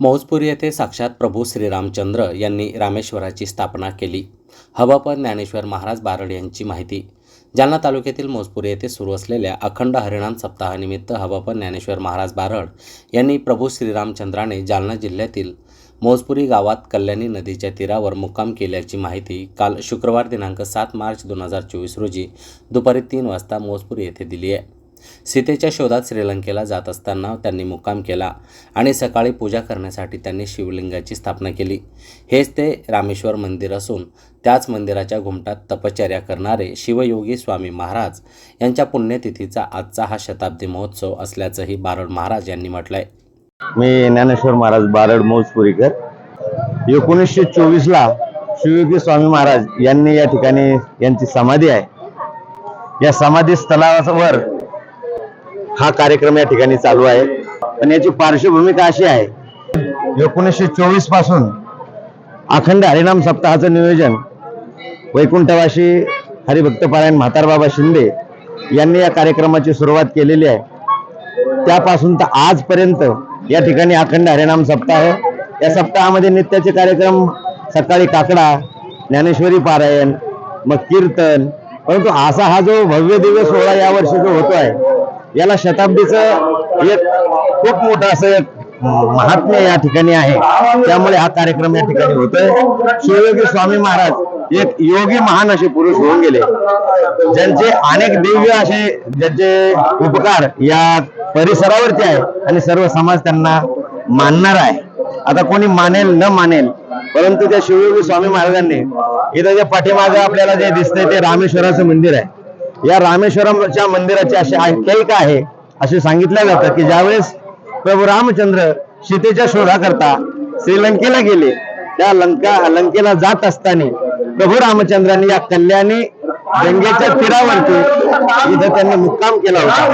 मौजपूर येथे साक्षात प्रभू श्रीरामचंद्र यांनी रामेश्वराची स्थापना केली. हवापद ज्ञानेश्वर महाराज बारड यांची माहिती. जालना तालुक्यातील मौजपूर येथे सुरू असलेल्या अखंड हरिणाम सप्ताहानिमित्त हवापद ज्ञानेश्वर महाराज बारड यांनी प्रभू श्रीरामचंद्राने जालना जिल्ह्यातील मोजपुरी गावात कल्याणी नदीच्या तीरावर मुक्काम केल्याची माहिती काल शुक्रवार दिनांक सात मार्च दोन हजार चोवीस रोजी दुपारी तीन वाजता मोजपुरी येथे दिली आहे. सीतेच्या शोधात श्रीलंकेला जात असताना त्यांनी मुक्काम केला आणि सकाळी पूजा करण्यासाठी त्यांनी शिवलिंगाची स्थापना केली. हेच ते रामेश्वर मंदिर असून त्याच मंदिराच्या घुमटात तपश्चर्या करणारे शिवयोगी स्वामी महाराज यांच्या पुण्यतिथीचा आजचा हा शताब्दी महोत्सव असल्याचंही बारड महाराज यांनी म्हटलंय. मी ज्ञानेश्वर महाराज बारड मौजपुरीकर. एकोणीसशे चोवीस ला शिवयोगी स्वामी महाराज यांनी या ठिकाणी यांची समाधी आहे. या समाधी स्थळावर हा कार्यक्रम या ठिकाणी चालू आहे. आणि याची पार्श्वभूमिका अशी आहे. एकोणीसशे चोवीसपासून अखंड हरिनाम सप्ताहाचं नियोजन वैकुंठवाशी हरिभक्तपारायण म्हातारबाबा शिंदे यांनी या कार्यक्रमाची सुरुवात केलेली आहे. त्यापासून तर आजपर्यंत या ठिकाणी अखंड हरिनाम सप्ताह या सप्ताहामध्ये नित्याचे कार्यक्रम सकाळी काकडा ज्ञानेश्वरी पारायण मग कीर्तन परंतु असा हा जो भव्य दिव्य सोहळा या वर्षी जो आहे याला शताब्दीचं एक खूप मोठं असं एक महात्म्य या ठिकाणी आहे. त्यामुळे हा कार्यक्रम या ठिकाणी होतोय. शिवयोगी स्वामी महाराज एक योगी महान असे पुरुष होऊन गेले. ज्यांचे अनेक दिव्य असे ज्यांचे उपकार या परिसरावरती आहे आणि सर्व समाज त्यांना मानणार आहे. आता कोणी मानेल न मानेल परंतु त्या शिवयोगी स्वामी महाराजांनी इथं जे पाठीमागे आपल्याला जे दिसतंय ते रामेश्वराचं मंदिर आहे. या रामेश्वरमच्या मंदिराची अशी आख्यायिका आहे असे सांगितलं जातं की ज्यावेळेस प्रभू रामचंद्र सीतेच्या शोधाकरता श्रीलंकेला गेले त्या लंका लंकेला जात असताना प्रभू रामचंद्रांनी या कल्याणी गंगेच्या तीरावरती इथं त्यांनी मुक्काम केला होता.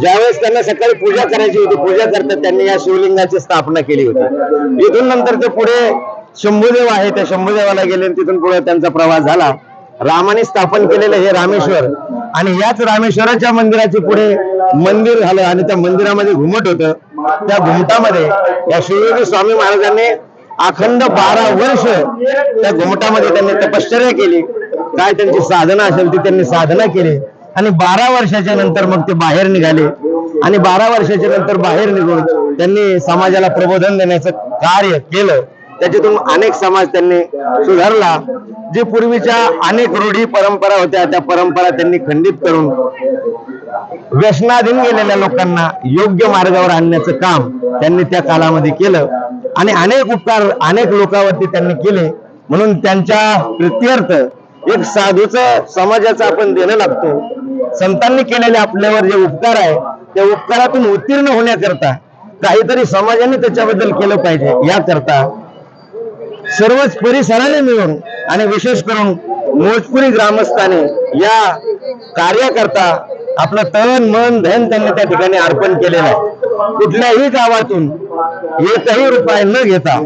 ज्यावेळेस त्यांना सकाळी पूजा करायची होती पूजा करता त्यांनी या शिवलिंगाची स्थापना केली होती. इथून नंतर ते पुढे शंभूदेव आहे त्या शंभूदेवाला गेले आणि तिथून पुढे त्यांचा प्रवास झाला. रामाने स्थापन केलेलं हे रामेश्वर. आणि याच रामेश्वराच्या मंदिराचे पुढे मंदिर झालं आणि त्या मंदिरामध्ये घुमट होत. त्या घुमटामध्ये या शिवयोगी स्वामी महाराजांनी अखंड बारा वर्ष त्या घुमटामध्ये त्यांनी तपश्चर्या केली. काय त्यांची साधना असेल ती त्यांनी साधना केली. आणि बारा वर्षाच्या नंतर मग ते बाहेर निघाले. आणि बारा वर्षाच्या नंतर बाहेर निघून त्यांनी समाजाला प्रबोधन देण्याचं कार्य केलं. त्याच्यातून अनेक समाज त्यांनी सुधारला जे पूर्वीच्या अनेक रूढी परंपरा होत्या त्या परंपरा त्यांनी खंडित करून व्यसनाधीन गेलेल्या लोकांना योग्य मार्गावर आणण्याचं काम त्यांनी त्या कालामध्ये केलं. आणि अनेक उपकार अनेक लोकांवरती त्यांनी केले. म्हणून त्यांच्या प्रित्यर्थ एक साधूच समाजाचं आपण देणं लागतो. संतांनी केलेले आपल्यावर जे उपकार आहे त्या उपकारातून उत्तीर्ण होण्याकरता काहीतरी समाजाने त्याच्याबद्दल केलं पाहिजे. याकरता सर्वच परिसराने मिळून आणि विशेष करून मोजपुरी ग्रामस्थाने या कार्याकरता आपलं तन मन धन त्यांनी त्या ठिकाणी अर्पण केलेलं आहे. कुठल्याही गावातून एकही रुपये न घेता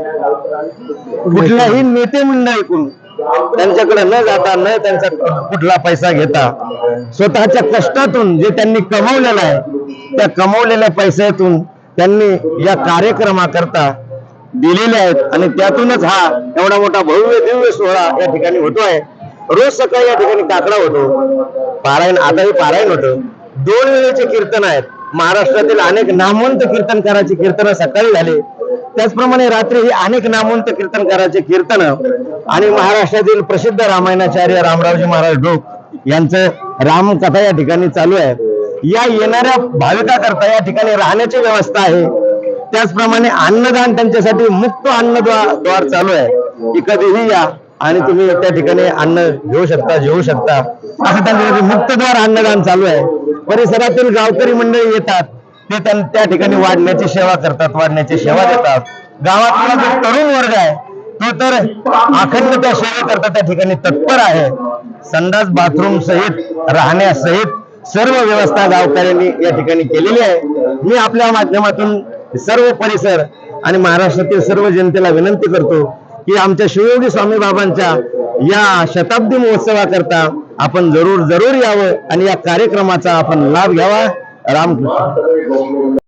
कुठल्याही नेते मंडळीकडून त्यांच्याकडे न जाता न त्यांचा कुठला पैसा घेता स्वतःच्या कष्टातून जे त्यांनी कमवलेलं आहे त्या कमवलेल्या पैशातून त्यांनी या कार्यक्रमाकरता दिलेले आहेत आणि त्यातूनच हा एवढा मोठा भव्य दिव्य सोहळा या ठिकाणी होतोय. रोज सकाळी या ठिकाणी काकडा होतो. पारायण आताही पारायण होतं. दोन वेळेचे कीर्तन आहेत. महाराष्ट्रातील अनेक नामवंत कीर्तनकाराचे कीर्तन सकाळी झाले. त्याचप्रमाणे रात्री ही अनेक नामवंत कीर्तनकाराचे कीर्तन आणि महाराष्ट्रातील प्रसिद्ध रामायणाचार्य रामरावजी महाराज डोक यांचं रामकथा या ठिकाणी चालू आहे. या येणाऱ्या भाविकाकरता या ठिकाणी राहण्याची व्यवस्था आहे. त्याचप्रमाणे अन्नदान त्यांच्यासाठी मुक्त अन्नद्वार द्वार चालू आहे. की कधीही या आणि तुम्ही त्या ठिकाणी अन्न घेऊ शकता जेवू शकता. असं त्यांच्यासाठी मुक्तद्वार अन्नदान चालू आहे. परिसरातील गावकरी मंडळी येतात. ते त्या ठिकाणी वाढण्याची सेवा करतात वाढण्याची सेवा देतात. गावातला जो तरुण वर्ग आहे तो तर अखंड त्या सेवेकरता त्या ठिकाणी तत्पर आहे. संडास बाथरूम सहित राहण्यासहित सर्व व्यवस्था गावकऱ्यांनी या ठिकाणी केलेली आहे. मी आपल्या माध्यमातून सर्व परिसर आणि महाराष्ट्रातील सर्व जनतेला विनंती करतो की आमच्या शिवयोगी स्वामी बाबांच्या या शताब्दी महोत्सवाकरता आपण जरूर जरूर यावं आणि या कार्यक्रमाचा आपण लाभ घ्यावा. रामकृष्ण.